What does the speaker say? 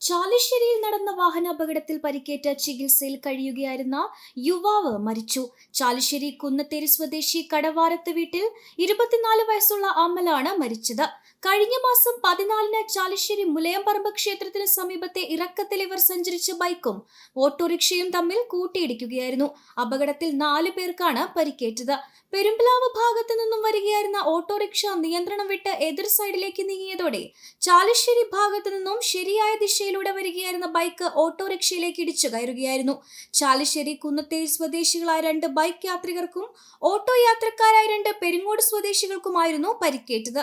ചാലിശ്ശേരിയിൽ നടന്ന വാഹനാപകടത്തിൽ പരിക്കേറ്റ ചികിത്സയിൽ കഴിയുകയായിരുന്ന യുവാവ് മരിച്ചു. ചാലിശ്ശേരി കുന്നത്തേരി സ്വദേശി കടവാരത്ത് വീട്ടിൽ ഇരുപത്തിനാല് വയസ്സുള്ള അമലാണ് മരിച്ചത്. കഴിഞ്ഞ മാസം പതിനാലിന് ചാലശ്ശേരി മുലയംപറമ്പ് ക്ഷേത്രത്തിന് സമീപത്തെ ഇറക്കത്തിൽ ഇവർ സഞ്ചരിച്ച ബൈക്കും ഓട്ടോറിക്ഷയും തമ്മിൽ കൂട്ടിയിടിക്കുകയായിരുന്നു. അപകടത്തിൽ നാല് പേർക്കാണ് പരിക്കേറ്റത്. പെരുമ്പലാവ് ഭാഗത്തു നിന്നും വരികയായിരുന്ന ഓട്ടോറിക്ഷ നിയന്ത്രണം വിട്ട് എതിർ സൈഡിലേക്ക് നീങ്ങിയതോടെ ചാലശ്ശേരി ഭാഗത്തു നിന്നും ശരിയായ ദിശയിലൂടെ വരികയായിരുന്ന ബൈക്ക് ഓട്ടോറിക്ഷയിലേക്ക് ഇടിച്ചു കയറുകയായിരുന്നു. ചാലിശ്ശേരി കുന്നത്തേരി സ്വദേശികളായ രണ്ട് ബൈക്ക് യാത്രികർക്കും ഓട്ടോ യാത്രക്കാരായ രണ്ട് പെരിങ്ങോട് സ്വദേശികൾക്കുമായിരുന്നു പരിക്കേറ്റത്.